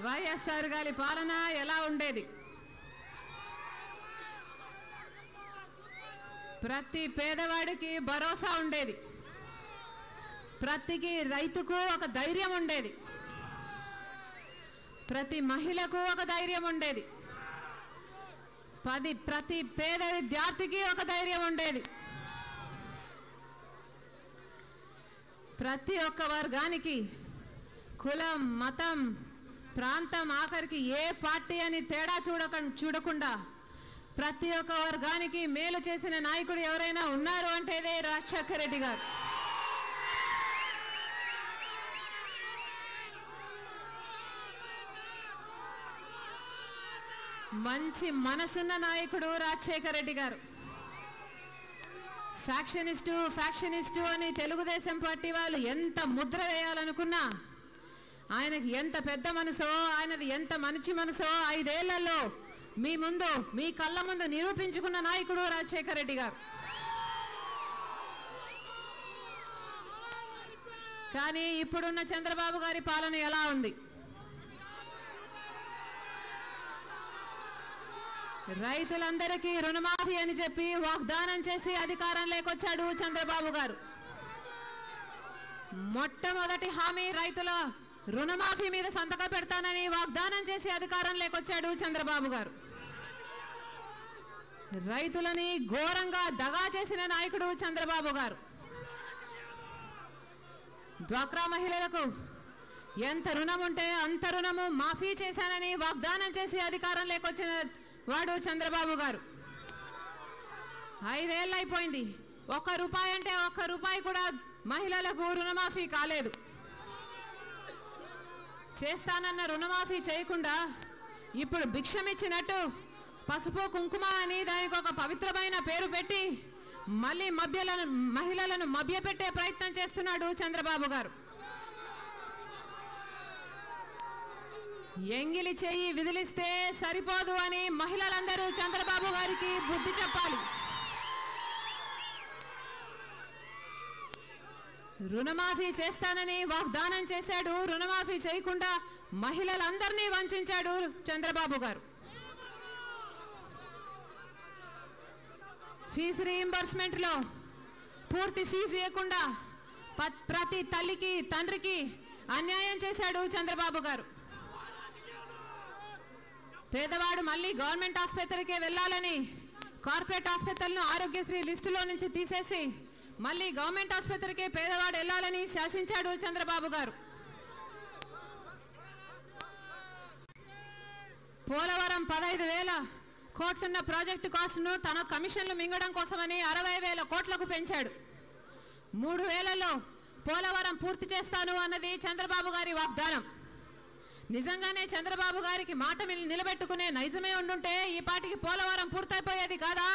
వైఎస్ఆర్ గారి పాలన ఎలా ఉండేది? ప్రతి పేదవాడికి భరోసా ఉండేది. ప్రతికి రైతుకు ఒక ధైర్యం ఉండేది. ప్రతి మహిళకు ఒక ధైర్యం ఉండేది. పది ప్రతి పేద విద్యార్థికి ఒక ధైర్యం ఉండేది. ప్రతి ఒక్క వర్గానికి కులం మతం ప్రాంతం ఆఖరికి ఏ పార్టీ అని తేడా చూడక చూడకుండా ప్రతి ఒక్క వర్గానికి మేలు చేసిన నాయకుడు ఎవరైనా ఉన్నారు అంటే రాజశేఖర రెడ్డి గారు. మంచి మనసున్న నాయకుడు రాజశేఖర రెడ్డి గారు. ఫ్యాక్షనిస్టు ఫ్యాక్షనిస్టు అని తెలుగుదేశం పార్టీ వాళ్ళు ఎంత ముద్ర వేయాలనుకున్నా ఆయనకి ఎంత పెద్ద మనసో ఆయనది ఎంత మంచి మనసో ఐదేళ్ళలో మీ ముందు మీ కళ్ళ ముందు నిరూపించుకున్న నాయకుడు రాజశేఖర రెడ్డి గారు. కానీ ఇప్పుడున్న చంద్రబాబు గారి పాలన ఎలా ఉంది? రైతులందరికీ రుణమాఫీ అని చెప్పి వాగ్దానం చేసి అధికారం లేకొచ్చాడు చంద్రబాబు గారు. మొట్టమొదటి హామీ రైతుల రుణమాఫీ మీద సంతకం పెడతానని వాగ్దానం చేసి అధికారం లేకొచ్చాడు చంద్రబాబు గారు. రైతులని ఘోరంగా దగా చేసిన నాయకుడు చంద్రబాబు గారు. డ్వాక్రా మహిళలకు ఎంత రుణం ఉంటే అంత రుణము మాఫీ చేశానని వాగ్దానం చేసి అధికారం లేకొచ్చిన వాడు చంద్రబాబు గారు. ఐదేళ్ళు అయిపోయింది ఒక్క రూపాయి అంటే ఒక్క రూపాయి కూడా మహిళలకు రుణమాఫీ కాలేదు. చేస్తానన్న రుణమాఫీ చేయకుండా ఇప్పుడు భిక్షమిచ్చినట్టు పసుపు కుంకుమ అని దానికి ఒక పవిత్రమైన పేరు పెట్టి మళ్ళీ మభ్యలను మహిళలను మభ్యపెట్టే ప్రయత్నం చేస్తున్నాడు చంద్రబాబు గారు. ఎంగిలి చెయ్యి విదిలిస్తే సరిపోదు అని మహిళలందరూ చంద్రబాబు గారికి బుద్ధి చెప్పాలి. రుణమాఫీ చేస్తానని వాగ్దానం చేశాడు. రుణమాఫీ చేయకుండా మహిళలందరినీ వంచాడు చంద్రబాబు గారు. ఫీజు రీయింబర్స్మెంట్లో పూర్తి ఫీజు ఇవ్వకుండా ప- ప్రతి తల్లికి తండ్రికి అన్యాయం చేశాడు చంద్రబాబు గారు. పేదవాడు మళ్ళీ గవర్నమెంట్ ఆసుపత్రికే వెళ్ళాలని కార్పొరేట్ ఆసుపత్రులను ఆరోగ్యశ్రీ లిస్టులో నుంచి తీసేసి మళ్ళీ గవర్నమెంట్ ఆసుపత్రికి పేదవాడు వెళ్ళాలని శాసించాడు చంద్రబాబు గారు. పోలవరం పదహైదు వేల కోట్లున్న ప్రాజెక్టు కాస్ట్ను తన కమిషన్లు మింగడం కోసమని అరవై వేల కోట్లకు పెంచాడు. మూడు వేలలో పోలవరం పూర్తి చేస్తాను అన్నది చంద్రబాబు గారి వాగ్దానం. నిజంగానే చంద్రబాబు గారికి మాట నిలబెట్టుకునే నైజమే ఉండుంటే ఈ పాటికి పోలవరం పూర్తయిపోయేది కాదా?